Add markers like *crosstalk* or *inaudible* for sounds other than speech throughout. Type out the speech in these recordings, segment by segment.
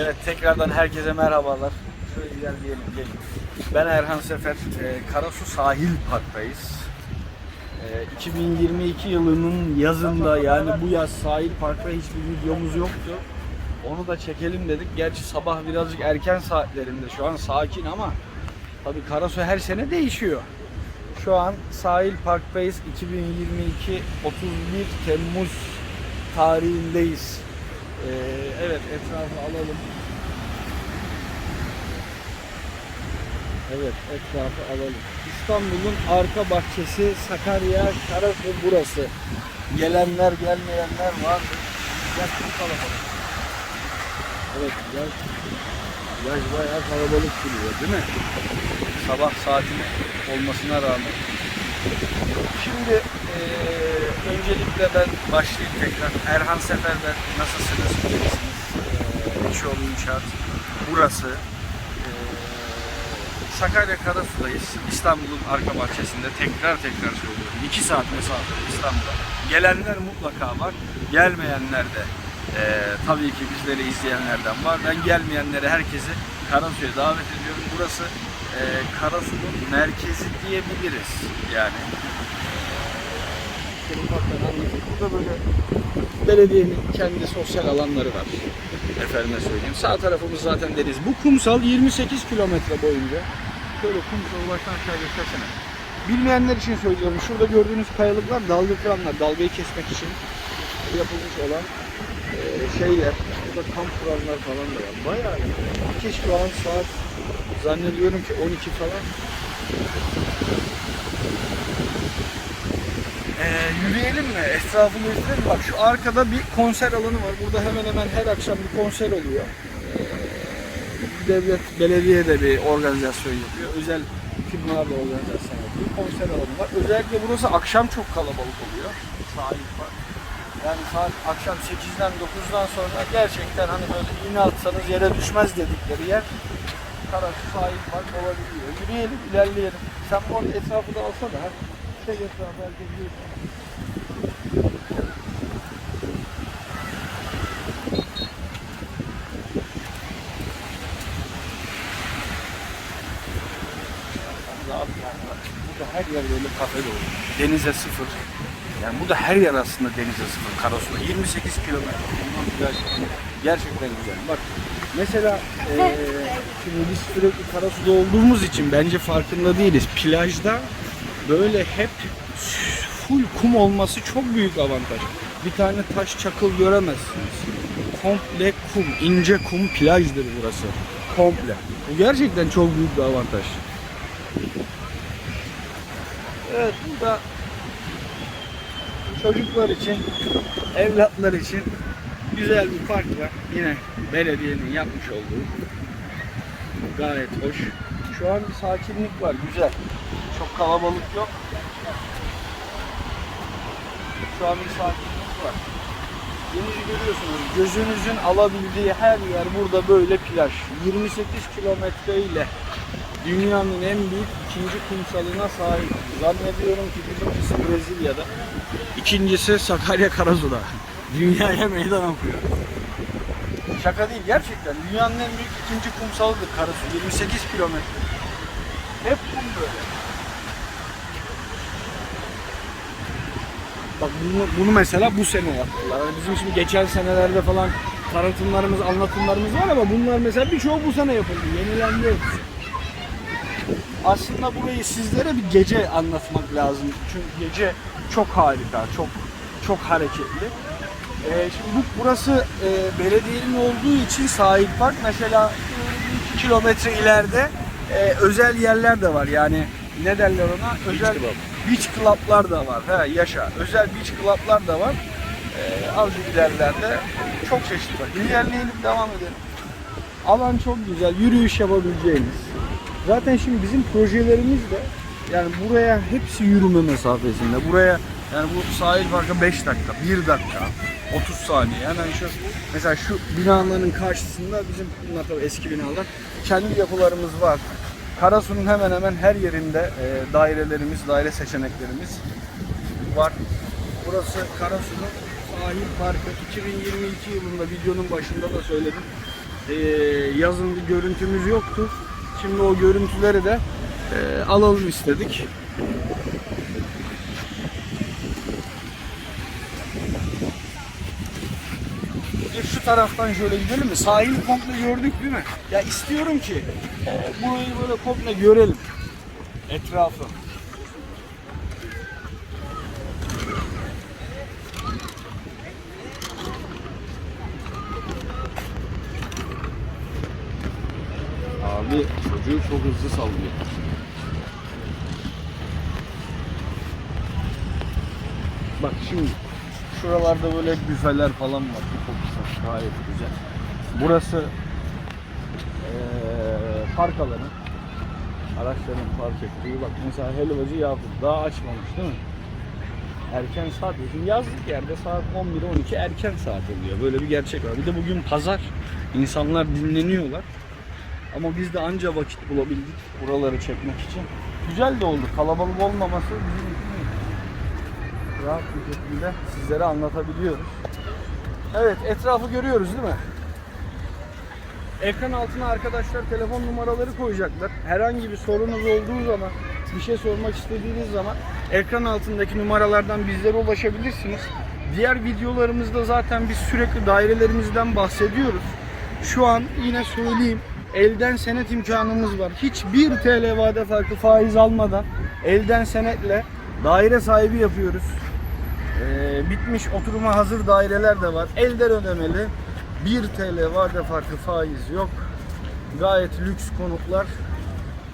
Evet tekrardan herkese merhabalar. Şöyle gel diyelim gelin. Ben Erhan Sefer. Ee, Karasu Sahil Park'tayız. Ee, 2022 yılının yazında yani bu yaz Sahil Park'ta hiçbir videomuz yoktu. Onu da çekelim dedik. Gerçi sabah birazcık erken saatlerinde şu an sakin ama tabii Karasu her sene değişiyor. Şu an Sahil Park'tayız. 2022 31 Temmuz tarihindeyiz. Ee, evet etrafı alalım. Evet etrafı alalım. İstanbul'un arka bahçesi Sakarya, Karasu burası. Gelenler gelmeyenler var. Yaş kalabalık. Evet yaş, yaş bayağı kalabalık duruyor değil mi? Sabah saati olmasına rağmen. Şimdi öncelikle ben başlayayım tekrar. Erhan Sefer ben. Nasılsınız? İyi misiniz? Eee, İşoğlu İnşaat. Burası. Eee, Sakarya Karasu'dayız. İstanbul'un arka bahçesinde. Tekrar tekrar söylüyorum. 2 saat mesafe İstanbul'a. Gelenler mutlaka var. Gelmeyenler de eee, tabii ki bizleri izleyenlerden var. Ben gelmeyenlere herkesi Karasu'ya davet ediyorum. Burası eee Karasu'nun merkezi diyebiliriz. Yani anlatayım. Burada böyle belediyenin kendi sosyal alanları var. Efendime söyleyeyim. Sağ tarafımız zaten deniz. Bu kumsal 28 kilometre boyunca. Şöyle kumsalı baştan aşağı göstersene. Bilmeyenler için söylüyorum. Şurada gördüğünüz kayalıklar dalga kıranlar. Dalgayı kesmek için yapılmış olan eee, şeyler. Burada kamp kuranlar falan da var. Bayağı iyi. Şu an saat zannediyorum ki 12 falan. Ee, yürüyelim mi? Etrafını gösterelim. Bak şu arkada bir konser alanı var. Burada hemen hemen her akşam bir konser oluyor. Ee, devlet, belediye de bir organizasyon yapıyor. Özel firmalar da organizasyon yapıyor. Konser alanı var. Özellikle burası akşam çok kalabalık oluyor. Sahil var. Yani saat akşam 8'den 9'dan sonra gerçekten hani böyle iğne atsanız yere düşmez dedikleri yer Karasu sahil park olabiliyor. Yürüyelim, ilerleyelim. Sen bu etrafı da alsana. Rahat yani. Burada her yer böyle kafe dolu. Denize sıfır. Yani burada her yer aslında denize sıfır. Karasu'da 28 kilometre. Bundan. Gerçekten güzel. Bak mesela eee şimdi biz sürekli Karasu'da olduğumuz için bence farkında değiliz. Plajda böyle hep full kum olması çok büyük avantaj. Bir tane taş çakıl göremezsiniz. Komple kum, ince kum plajdır burası. Komple. Bu gerçekten çok büyük bir avantaj. Evet burada çocuklar için, evlatlar için güzel bir park var. Yine belediyenin yapmış olduğu. Gayet hoş. Şu an bir sakinlik var, güzel. Çok kalabalık yok. Şu an bir sakinlik var. Denizi görüyorsunuz. Gözünüzün alabildiği her yer burada böyle plaj. 28 kilometre ile dünyanın en büyük ikinci kumsalına sahip. Zannediyorum ki birincisi Brezilya'da. ikincisi Sakarya Karasu'da. *laughs* Dünyaya meydan okuyor. Şaka değil gerçekten. Dünyanın en büyük ikinci kumsalıdır Karasu. 28 kilometre. Hep kum böyle. Bak bunu, bunu mesela bu sene yaptılar. Yani bizim şimdi geçen senelerde falan tanıtımlarımız, anlatımlarımız var ama bunlar mesela birçoğu bu sene yapıldı. Yenilendi. Aslında burayı sizlere bir gece anlatmak lazım. Çünkü gece çok harika, çok çok hareketli. Ee, şimdi bu, burası e, belediyenin olduğu için sahil park. Mesela 2 kilometre ileride e, özel yerler de var. Yani ne derler ona? Özel club. Beach club'lar da var. He, yaşa. Özel beach club'lar da var. Ee, azıcık ilerlerde çok çeşitli var. İlerleyelim devam edelim. Alan çok güzel. Yürüyüş yapabileceğiniz. Zaten şimdi bizim projelerimiz de yani buraya hepsi yürüme mesafesinde. Buraya yani bu sahil parka 5 dakika, 1 dakika, 30 saniye. Hemen şu mesela şu binaların karşısında bizim bunlar tabii eski binalar. Kendi yapılarımız var. Karasu'nun hemen hemen her yerinde e, dairelerimiz, daire seçeneklerimiz var. Burası Karasu'nun sahil parkı. 2022 yılında videonun başında da söyledim. e, yazın bir görüntümüz yoktu. Şimdi o görüntüleri de e, alalım istedik. Bir şu taraftan şöyle gidelim mi? Sahili komple gördük değil mi? Ya istiyorum ki e, burayı böyle komple görelim. Etrafı. Abi çocuğu çok hızlı sallıyor. Bak şimdi şuralarda böyle büfeler falan var. Çok gayet güzel. Burası eee park alanı. Araçların park ettiği. Bak mesela helvacı Yakup daha açmamış değil mi? Erken saat. Şimdi yazlık yerde saat 11-12 erken saat oluyor. Böyle bir gerçek var. Bir de bugün pazar. İnsanlar dinleniyorlar. Ama biz de anca vakit bulabildik buraları çekmek için. Güzel de oldu. Kalabalık olmaması bizim için rahat bir şekilde sizlere anlatabiliyoruz. Evet etrafı görüyoruz değil mi? Ekran altına arkadaşlar telefon numaraları koyacaklar. Herhangi bir sorunuz olduğu zaman, bir şey sormak istediğiniz zaman ekran altındaki numaralardan bizlere ulaşabilirsiniz. Diğer videolarımızda zaten biz sürekli dairelerimizden bahsediyoruz. Şu an yine söyleyeyim elden senet imkanımız var. Hiçbir TL vade farkı faiz almadan elden senetle daire sahibi yapıyoruz. Ee, bitmiş oturuma hazır daireler de var. Elden ödemeli. 1 TL vade farkı faiz yok. Gayet lüks konutlar,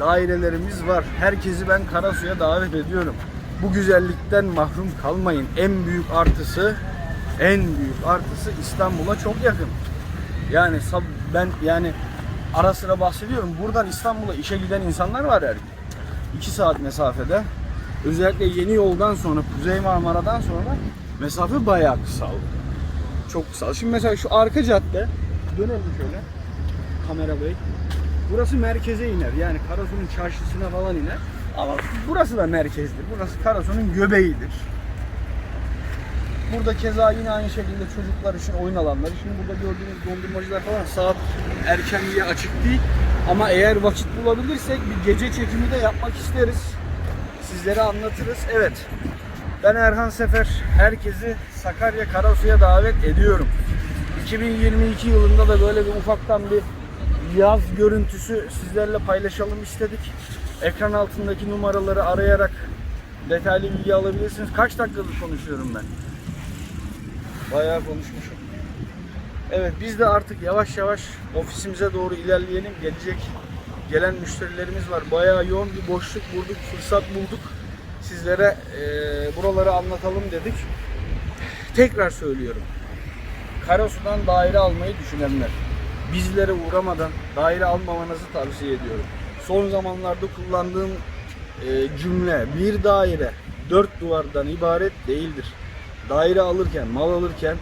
dairelerimiz var. Herkesi ben Karasu'ya davet ediyorum. Bu güzellikten mahrum kalmayın. En büyük artısı, en büyük artısı İstanbul'a çok yakın. Yani ben yani ara sıra bahsediyorum. Buradan İstanbul'a işe giden insanlar var her gün. 2 saat mesafede. Özellikle yeni yoldan sonra, Kuzey Marmara'dan sonra mesafe bayağı kısaldı. Çok kısa. Şimdi mesela şu arka cadde, dönelim şöyle. Kamera bey. Burası merkeze iner. Yani Karasu'nun çarşısına falan iner. Ama burası da merkezdir. Burası Karasu'nun göbeğidir. Burada keza yine aynı şekilde çocuklar için oyun alanları. Şimdi burada gördüğünüz dondurmacılar falan saat erken diye açık değil. Ama eğer vakit bulabilirsek bir gece çekimi de yapmak isteriz. Sizlere anlatırız. Evet. Ben Erhan Sefer. Herkesi Sakarya Karasu'ya davet ediyorum. 2022 yılında da böyle bir ufaktan bir yaz görüntüsü sizlerle paylaşalım istedik. Ekran altındaki numaraları arayarak detaylı bilgi alabilirsiniz. Kaç dakikadır konuşuyorum ben? Bayağı konuşmuşum. Evet biz de artık yavaş yavaş ofisimize doğru ilerleyelim. Gelecek gelen müşterilerimiz var. Bayağı yoğun bir boşluk bulduk, fırsat bulduk. Sizlere eee, buraları anlatalım dedik. Tekrar söylüyorum. Karasu'dan daire almayı düşünenler bizlere uğramadan daire almamanızı tavsiye ediyorum. Son zamanlarda kullandığım e, cümle bir daire dört duvardan ibaret değildir. Daire alırken, mal alırken,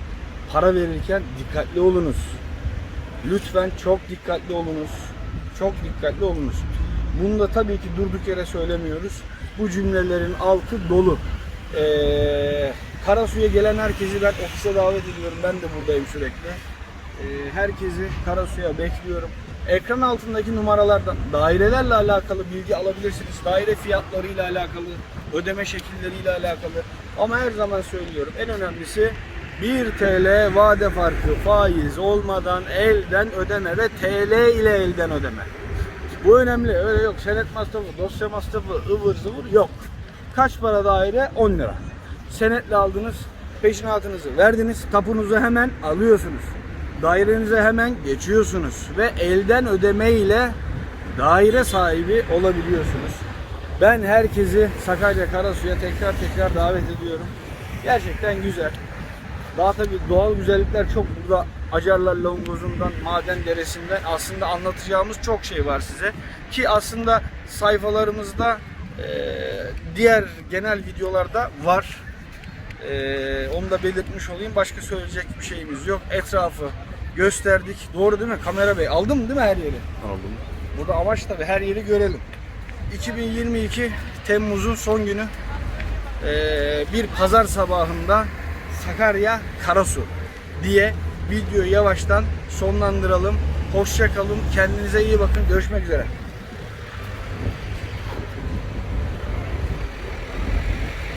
para verirken dikkatli olunuz. Lütfen çok dikkatli olunuz. Çok dikkatli olunuz. Bunu da tabii ki durduk yere söylemiyoruz. Bu cümlelerin altı dolu. Ee, Karasu'ya gelen herkesi ben ofise davet ediyorum. Ben de buradayım sürekli. Ee, herkesi Karasu'ya bekliyorum. Ekran altındaki numaralardan dairelerle alakalı bilgi alabilirsiniz. Daire fiyatlarıyla alakalı, ödeme şekilleriyle alakalı. Ama her zaman söylüyorum en önemlisi 1 TL vade farkı faiz olmadan elden ödeme ve TL ile elden ödeme. Bu önemli. Öyle yok. Senet masrafı, dosya masrafı, ıvır zıvır yok. Kaç para daire? 10 lira. Senetle aldınız, peşinatınızı verdiniz, tapunuzu hemen alıyorsunuz. Dairenize hemen geçiyorsunuz ve elden ödeme ile daire sahibi olabiliyorsunuz. Ben herkesi Sakarya Karasu'ya tekrar tekrar davet ediyorum. Gerçekten güzel. Daha tabii doğal güzellikler çok burada Acarlar Longozundan, Maden Deresi'nden aslında anlatacağımız çok şey var size. Ki aslında sayfalarımızda eee, diğer genel videolarda var. Eee, onu da belirtmiş olayım. Başka söyleyecek bir şeyimiz yok. Etrafı gösterdik. Doğru değil mi? Kamera Bey aldın mı değil mi her yeri? Aldım. Burada amaç tabii her yeri görelim. 2022 Temmuz'un son günü eee, bir pazar sabahında Sakarya Karasu diye videoyu yavaştan sonlandıralım. Hoşça kalın. Kendinize iyi bakın. Görüşmek üzere.